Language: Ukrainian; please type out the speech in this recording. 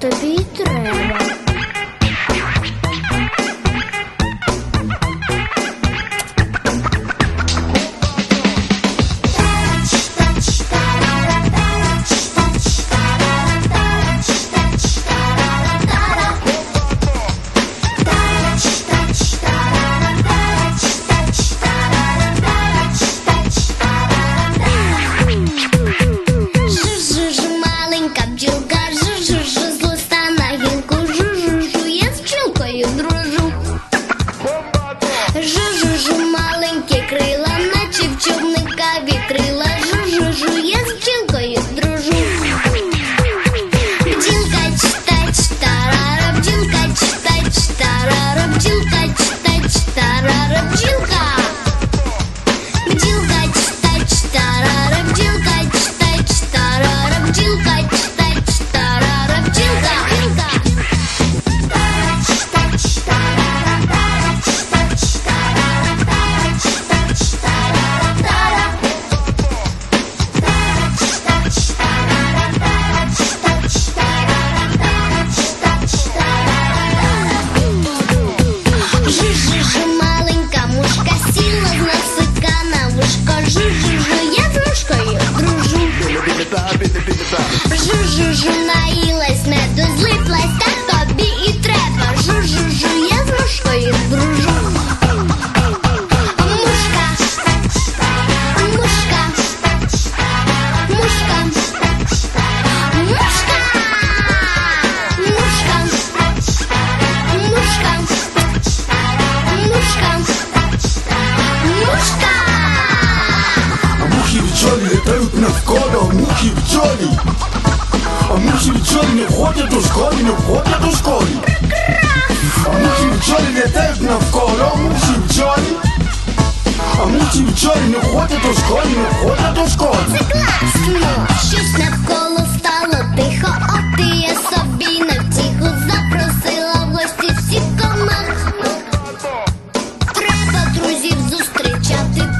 the beat keep it. А ми всі відчолі не входять у школи, не входять у школі. А ми всі не теж навколо, ми всі. А ми всі не входять у школи, не входять у школі. Це класно, щось навколо стало тихо, от ти я собі на втіху запросила в гості всіх комах. Треба друзів зустрічати.